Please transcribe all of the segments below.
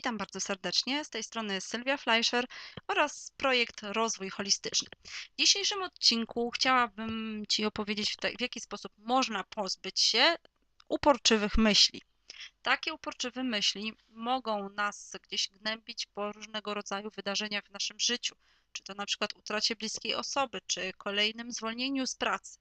Witam bardzo serdecznie. Z tej strony Sylwia Fleischer oraz projekt Rozwój Holistyczny. W dzisiejszym odcinku chciałabym Ci opowiedzieć, w jaki sposób można pozbyć się uporczywych myśli. Takie uporczywe myśli mogą nas gdzieś gnębić po różnego rodzaju wydarzeniach w naszym życiu, czy to na przykład utracie bliskiej osoby, czy kolejnym zwolnieniu z pracy.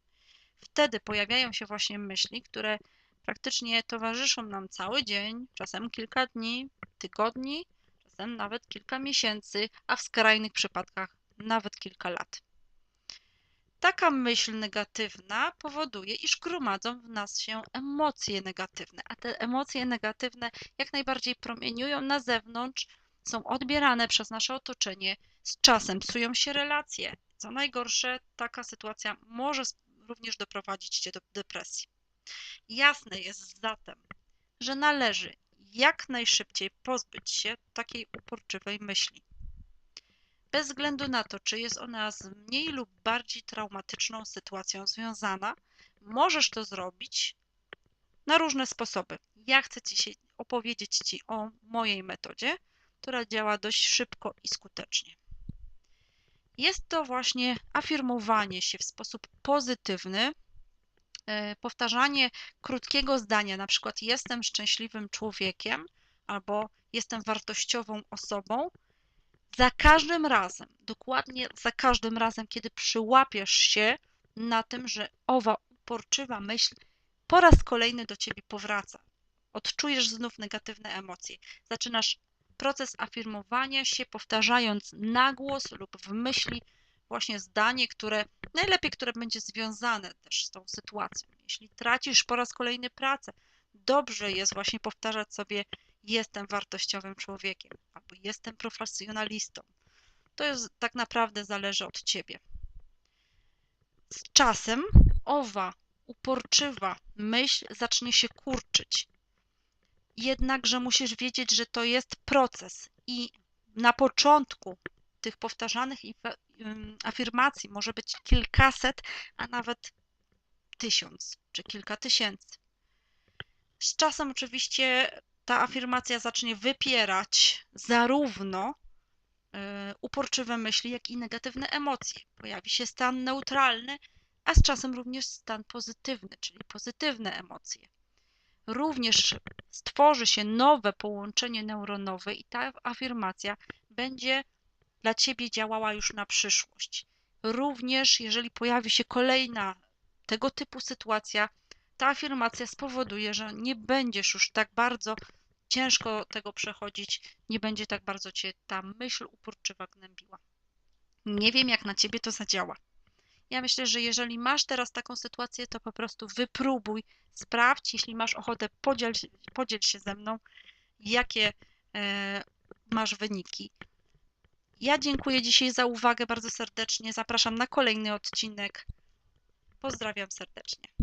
Wtedy pojawiają się właśnie myśli, które praktycznie towarzyszą nam cały dzień, czasem kilka dni, tygodni, czasem nawet kilka miesięcy, a w skrajnych przypadkach nawet kilka lat. Taka myśl negatywna powoduje, iż gromadzą w nas się emocje negatywne, a te emocje negatywne jak najbardziej promieniują na zewnątrz, są odbierane przez nasze otoczenie, z czasem psują się relacje. Co najgorsze, taka sytuacja może również doprowadzić cię do depresji. Jasne jest zatem, że należy jak najszybciej pozbyć się takiej uporczywej myśli. Bez względu na to, czy jest ona z mniej lub bardziej traumatyczną sytuacją związana, możesz to zrobić na różne sposoby. Ja chcę Ci opowiedzieć Ci o mojej metodzie, która działa dość szybko i skutecznie. Jest to właśnie afirmowanie się w sposób pozytywny powtarzanie krótkiego zdania, na przykład jestem szczęśliwym człowiekiem albo jestem wartościową osobą, za każdym razem, dokładnie za każdym razem, kiedy przyłapiesz się na tym, że owa uporczywa myśl po raz kolejny do ciebie powraca. Odczujesz znów negatywne emocje. Zaczynasz proces afirmowania się, powtarzając na głos lub w myśli właśnie zdanie, które najlepiej, które będzie związane też z tą sytuacją. Jeśli tracisz po raz kolejny pracę, dobrze jest właśnie powtarzać sobie jestem wartościowym człowiekiem albo jestem profesjonalistą. To jest tak naprawdę zależy od ciebie. Z czasem owa uporczywa myśl zacznie się kurczyć. Jednakże musisz wiedzieć, że to jest proces i na początku tych powtarzanych afirmacji może być kilkaset, a nawet tysiąc czy kilka tysięcy. Z czasem oczywiście ta afirmacja zacznie wypierać zarówno e, uporczywe myśli, jak i negatywne emocje. Pojawi się stan neutralny, a z czasem również stan pozytywny, czyli pozytywne emocje. Również stworzy się nowe połączenie neuronowe i ta afirmacja będzie dla Ciebie działała już na przyszłość. Również jeżeli pojawi się kolejna tego typu sytuacja, ta afirmacja spowoduje, że nie będziesz już tak bardzo ciężko tego przechodzić, nie będzie tak bardzo Cię ta myśl uporczywa gnębiła. Nie wiem, jak na Ciebie to zadziała. Ja myślę, że jeżeli masz teraz taką sytuację, to po prostu wypróbuj, sprawdź, jeśli masz ochotę, podziel, podziel się ze mną, jakie e, masz wyniki. Ja dziękuję dzisiaj za uwagę bardzo serdecznie. Zapraszam na kolejny odcinek. Pozdrawiam serdecznie.